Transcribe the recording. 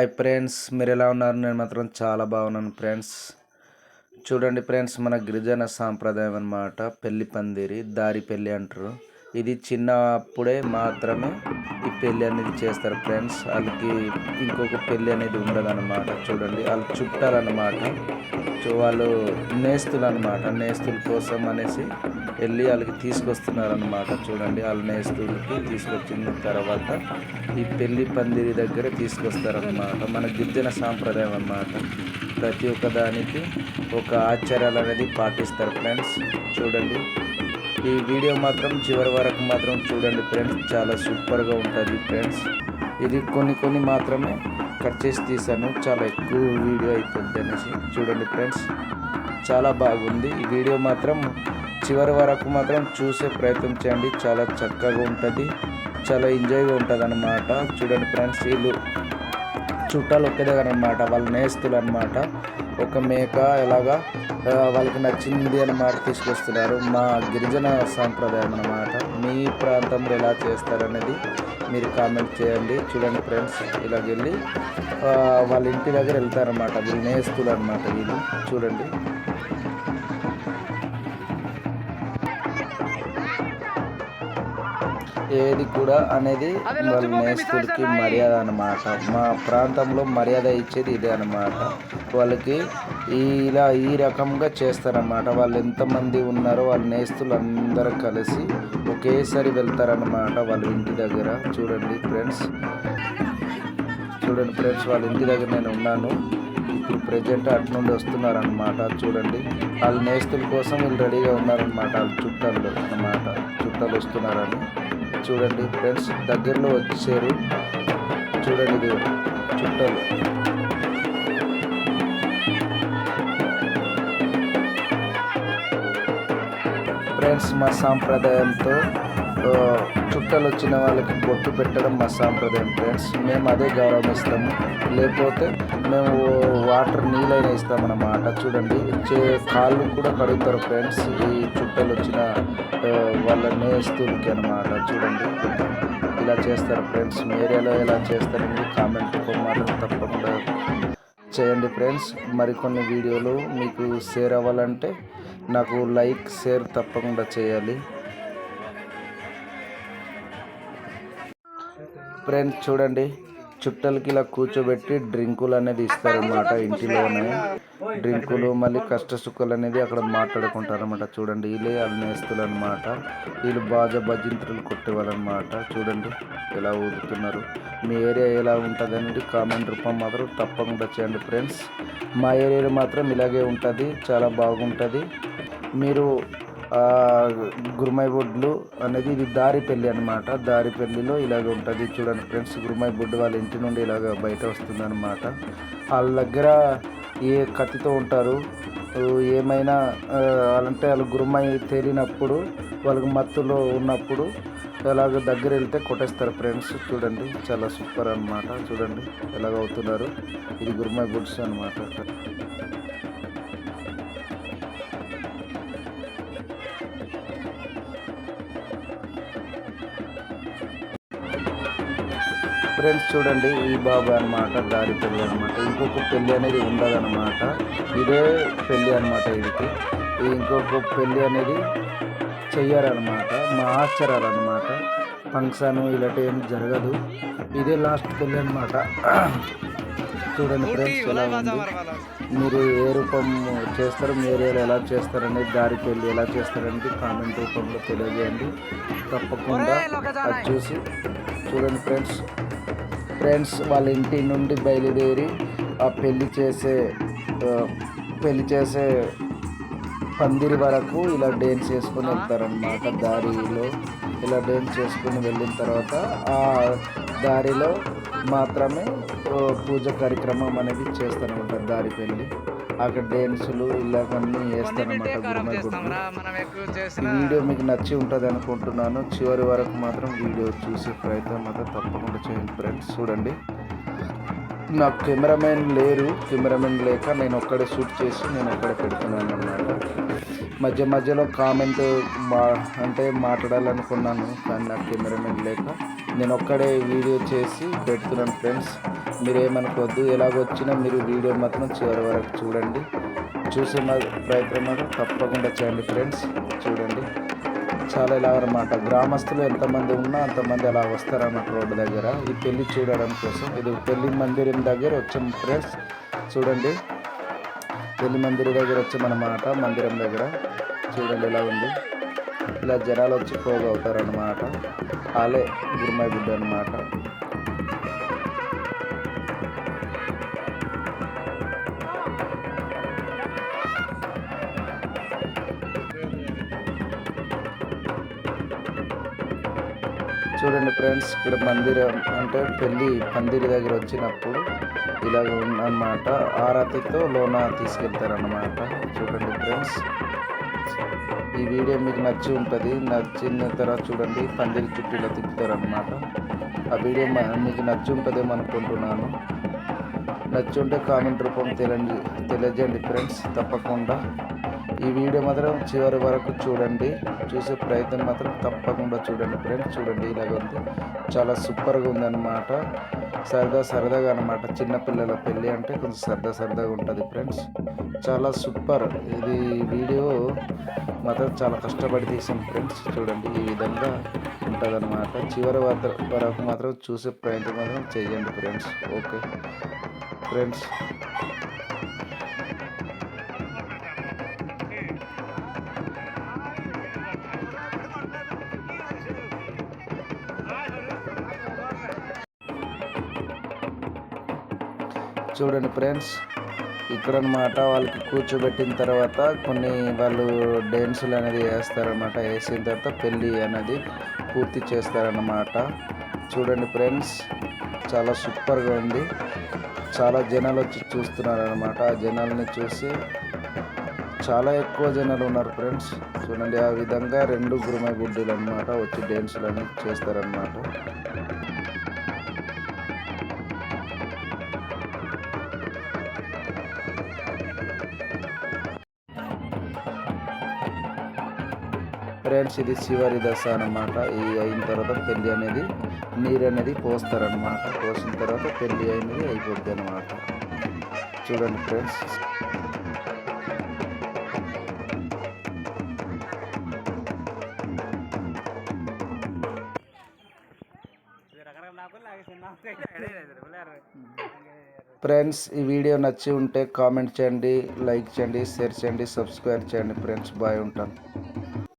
Hi friends మీరు ఎలా ఉన్నారు? నేను మాత్రం చాలా బాగున్నాను ఫ్రెండ్స్ చూడండి ఫ్రెండ్స్ మన గిరిజన సాంప్రదాయం అన్నమాట. పెళ్ళి పందిరి దారి పెళ్ళి అంటారు. ఇది చిన్నప్పుడే మాత్రమే ఈ పెళ్ళి అనేది చేస్తారు ఫ్రెండ్స్. వాళ్ళకి ఇంకొక పెళ్ళి అనేది ఉండదన్నమాట. చూడండి వాళ్ళు చుట్టాలన్నమాట. సో వాళ్ళు నేస్తులు అనమాట నేస్తుల కోసం అనేసి వెళ్ళి వాళ్ళకి తీసుకొస్తున్నారు అనమాట చూడండి వాళ్ళ నేస్తులకి తీసుకొచ్చిన తర్వాత ఈ పెళ్ళి పందిరి దగ్గర తీసుకొస్తారనమాట మన గిరిజన సాంప్రదాయం అన్నమాట. ప్రతి ఒక్క దానికి ఒక ఆచారాలు అనేది పాటిస్తారు ఫ్రెండ్స్. చూడండి ఈ వీడియో మాత్రం చివరి వరకు మాత్రం చూడండి ఫ్రెండ్స్. చాలా సూపర్గా ఉంటుంది ఫ్రెండ్స్. ఇది కొన్ని కొన్ని మాత్రమే కట్ చేసి తీసాను. చాలా ఎక్కువ వీడియో అయిపోద్ది అనేసి చూడండి ఫ్రెండ్స్. చాలా బాగుంది. ఈ వీడియో మాత్రం చివరి వరకు మాత్రం చూసే ప్రయత్నం చేయండి. చాలా చక్కగా ఉంటుంది. చాలా ఎంజాయ్గా ఉంటుంది అనమాట చూడండి ఫ్రెండ్స్ వీళ్ళు చుట్టాలు ఒకే దగ్గర అనమాట వాళ్ళు నేస్తులు అనమాట ఒక మేక ఎలాగా వాళ్ళకి నచ్చింది అన్నమాట తీసుకొస్తున్నారు. మా గిరిజన సాంప్రదాయం అన్నమాట. మీ ప్రాంతంలో ఎలా చేస్తారనేది మీరు కామెంట్ చేయండి. చూడండి ఫ్రెండ్స్ ఇలాగ వెళ్ళి వాళ్ళ ఇంటి దగ్గర వెళ్తారన్నమాట. వీళ్ళు నేస్తులు అనమాట వీళ్ళు. చూడండి. ఏది కూడా అనేది వాళ్ళ నేస్తులకి మర్యాద అన్నమాట. మా ప్రాంతంలో మర్యాద ఇచ్చేది ఇదే అన్నమాట. వాళ్ళకి ఈ ఇలా ఈ రకంగా చేస్తారన్నమాట. వాళ్ళు ఎంతమంది ఉన్నారో వాళ్ళ నేస్తులు అందరూ కలిసి ఒకేసారి వెళ్తారనమాట వాళ్ళ ఇంటి దగ్గర. చూడండి ఫ్రెండ్స్. చూడండి ఫ్రెండ్స్ వాళ్ళ ఇంటి దగ్గర నేను ఉన్నాను. ఇప్పుడు ప్రజెంట్ అటు నుండి వస్తున్నారనమాట చూడండి. వాళ్ళ నేస్తుల కోసం వీళ్ళు రెడీగా ఉన్నారనమాట వాళ్ళ చుట్టాలు అన్నమాట. చుట్టాలు వస్తున్నారని. చూడండి ఫ్రెండ్స్ దగ్గరలో వచ్చారు. చూడండి ఇది చుట్టాలు. ఫ్రెండ్స్ మా సాంప్రదాయంతో చుట్టాలు వచ్చిన వాళ్ళకి బొట్టు పెట్టడం మా సాంప్రదాయం ఫ్రెండ్స్ మేము అదే గౌరవం ఇస్తాము లేకపోతే మేము వాటర్ నీళ్ళైనా ఇస్తామన్నమాట. చూడండి చే కాళ్ళు కూడా కడుగుతారు ఫ్రెండ్స్ ఈ చుట్టాలు వచ్చిన వాళ్ళ నేస్తులకి అనమాట చూడండి ఇలా చేస్తారు ఫ్రెండ్స్ మీ ఏరియాలో ఎలా చేస్తారని కామెంట్ మాత్రం తప్పకుండా చేయండి ఫ్రెండ్స్ మరికొన్ని వీడియోలు మీకు షేర్ అవ్వాలంటే నాకు లైక్ షేర్ తప్పకుండా చేయాలి. ఫ్రెండ్స్ చూడండి చుట్టలకి ఇలా కూర్చోబెట్టి డ్రింకులు అనేది ఇస్తారన్నమాట ఇంటిలోనే. డ్రింకులు మళ్ళీ కష్ట సుఖాలు అనేది అక్కడ మాట్లాడుకుంటారు అనమాట చూడండి వీళ్ళే అన్నేస్తులు అనమాట వీళ్ళు బాజా భజంత్రులు కొట్టేవాళ్ళు అనమాట చూడండి ఎలా ఊదుతున్నారు. మీ ఏరియా ఎలా ఉంటుంది అనేది కామెంట్ రూపం మాత్రం తప్పకుండా చేయండి ఫ్రెండ్స్ మా ఏరియాలో మాత్రం ఇలాగే ఉంటుంది చాలా బాగుంటుంది. మీరు గురుమై బొడ్లు అనేది ఇది దారి పెళ్ళి అనమాట దారి పెళ్ళిలో ఇలాగ ఉంటుంది. చూడండి ఫ్రెండ్స్ గురుమై బొడ్డు వాళ్ళ ఇంటి నుండి ఇలాగ బయట వస్తుంది అనమాట వాళ్ళ దగ్గర ఏ కత్తితో ఉంటారు ఏమైనా వాళ్ళంటే వాళ్ళు గురుమై తేలినప్పుడు వాళ్ళకి మత్తులో ఉన్నప్పుడు ఎలాగ దగ్గర వెళ్తే కొట్టేస్తారు ఫ్రెండ్స్. చూడండి చాలా సూపర్ అన్నమాట. చూడండి ఎలాగ అవుతున్నారు. ఇది గురుమై బుడ్స్ అనమాట ఫ్రెండ్స్ చూడండి ఈ బాబు అనమాట దారి పెళ్ళి అనమాట ఇంకొక పెళ్ళి అనేది ఉండదు అనమాట ఇదే పెళ్ళి అనమాట వీడికి. ఇంకొక పెళ్ళి అనేది చెయ్యారనమాట మా ఆచారాలు అనమాట ఫంక్షన్ ఇలాంటి ఏం జరగదు. ఇదే లాస్ట్ పెళ్ళి అనమాట చూడండి ఫ్రెండ్స్ ఎలా ఉంది? మీరు ఏ రూపం చేస్తారు మీరు ఎలా చేస్తారనేది దారి పెళ్ళి ఎలా చేస్తారనేది కామెంట్ రూపంలో తెలియజేయండి. తప్పకుండా అది చూసి చూడండి ఫ్రెండ్స్ ఫ్రెండ్స్ వాళ్ళ ఇంటి నుండి బయలుదేరి ఆ పెళ్ళి చేసే పెళ్ళి పెళ్ళి చేసే పందిరి వరకు ఇలా డ్యాన్స్ చేసుకొని వెళ్తారనమాట దారిలో. ఇలా డ్యాన్స్ చేసుకుని వెళ్ళిన తర్వాత ఆ దారిలో మాత్రమే పూజ కార్యక్రమం అనేది చేస్తారనమాట దారి పెళ్ళి అక్కడ డ్యాన్సులు ఇలా అన్నీ వేస్తారనమాట వీడియో మీకు నచ్చి ఉంటుంది అనుకుంటున్నాను. చివరి వరకు మాత్రం వీడియో చూసే ప్రయత్నం మాత్రం తప్పకుండా చేయండి ఫ్రెండ్స్. చూడండి. నాకు కెమెరామెన్ లేరు. కెమెరామెన్ లేక నేను ఒక్కడే షూట్ చేసి నేను ఒక్కడే పెడుతున్నాను అన్నమాట. మధ్య మధ్యలో కామెంట్ మా అంటే మాట్లాడాలనుకున్నాను కానీ నాకు కెమెరామెన్ లేక నేను ఒక్కడే వీడియో చేసి పెడుతున్నాను ఫ్రెండ్స్. మీరేమనుకోవద్దు ఎలాగొచ్చినా మీరు వీడియో మాత్రం చివరి వరకు చూడండి. చూసే ప్రయత్నం మాత్రం తప్పకుండా చేయండి ఫ్రెండ్స్ చూడండి. చాలా ఇలా అనమాట గ్రామస్తులు ఎంతమంది ఉన్నా అంతమంది అలా వస్తారన్నమాట రోడ్డు దగ్గర. ఈ పెళ్ళి చూడడం కోసం ఇది పెళ్ళి మందిరం దగ్గర వచ్చాం ఫ్రెండ్స్ చూడండి. పెళ్ళి మందిరం దగ్గర వచ్చామన్నమాట మందిరం దగ్గర. చూడండి ఎలా ఉంది. ఇలా జనాలు వచ్చి పోగు అవుతారనమాట వాళ్ళే గురుమాయి బిడ్డ అనమాట చూడండి ఫ్రెండ్స్ ఇక్కడ మందిరం అంటే పెళ్ళి పందిరి దగ్గర వచ్చినప్పుడు ఇలాగ ఉందన్నమాట ఆరాతితో లోన తీసుకెళ్తారన్నమాట. చూడండి ఫ్రెండ్స్. ఈ వీడియో మీకు నచ్చి ఉంటుంది నచ్చిన తర్వాత చూడండి పందిరి చుట్టూ ఇలా తిప్పుతారనమాట ఆ వీడియో మీకు నచ్చి ఉంటుందేమో అనుకుంటున్నాను. నచ్చి ఉంటే కామెంట్ రూపం తెలియండి తెలియజేయండి ఫ్రెండ్స్ తప్పకుండా. ఈ వీడియో మాత్రం చివరి వరకు చూడండి. చూసే ప్రయత్నం మాత్రం తప్పకుండా చూడండి ఫ్రెండ్స్ చూడండి. ఇలాగ ఉంది. చాలా సూపర్గా ఉందన్నమాట. సరదా సరదాగా అనమాట చిన్నపిల్లల పెళ్ళి అంటే కొంచెం సరదా సరదాగా ఉంటుంది ఫ్రెండ్స్ చాలా సూపర్ ఇది వీడియో మాత్రం చాలా కష్టపడి తీసాను ఫ్రెండ్స్ చూడండి. ఈ విధంగా ఉంటుందన్నమాట. చివరి వరకు మాత్రం చూసే ప్రయత్నం మాత్రం చేయండి ఫ్రెండ్స్ ఓకే ఫ్రెండ్స్ చూడండి ఫ్రెండ్స్. ఇక్కడ అనమాట వాళ్ళకి కూర్చోబెట్టిన తర్వాత కొన్ని వాళ్ళు డ్యాన్సులు అనేది వేస్తారనమాట. వేసిన తర్వాత పెళ్ళి అనేది పూర్తి చేస్తారన్నమాట చూడండి ఫ్రెండ్స్ చాలా సూపర్గా ఉంది. చాలా జనాలు వచ్చి చూస్తున్నారనమాట. ఆ జనాల్ని చూసి చాలా ఎక్కువ జనాలు ఉన్నారు ఫ్రెండ్స్. చూడండి ఆ విధంగా రెండు గురుమై గుడ్డీలు అనమాట వచ్చి డ్యాన్సులు అనేది చేస్తారనమాట. ఫ్రెండ్స్ ఇది చివరి దశ అన్నమాట ఈ అయిన తర్వాత పెళ్ళి అనేది నీరు అనేది పోస్తారనమాట పోసిన తర్వాత పెళ్ళి అనేది అయిపోద్ది అనమాట చూడండి ఫ్రెండ్స్ ఫ్రెండ్స్ ఈ వీడియో నచ్చి ఉంటే కామెంట్ చేయండి లైక్ చేయండి షేర్ చేయండి సబ్స్క్రైబ్ చేయండి ఫ్రెండ్స్ బాయ్ ఉంటాను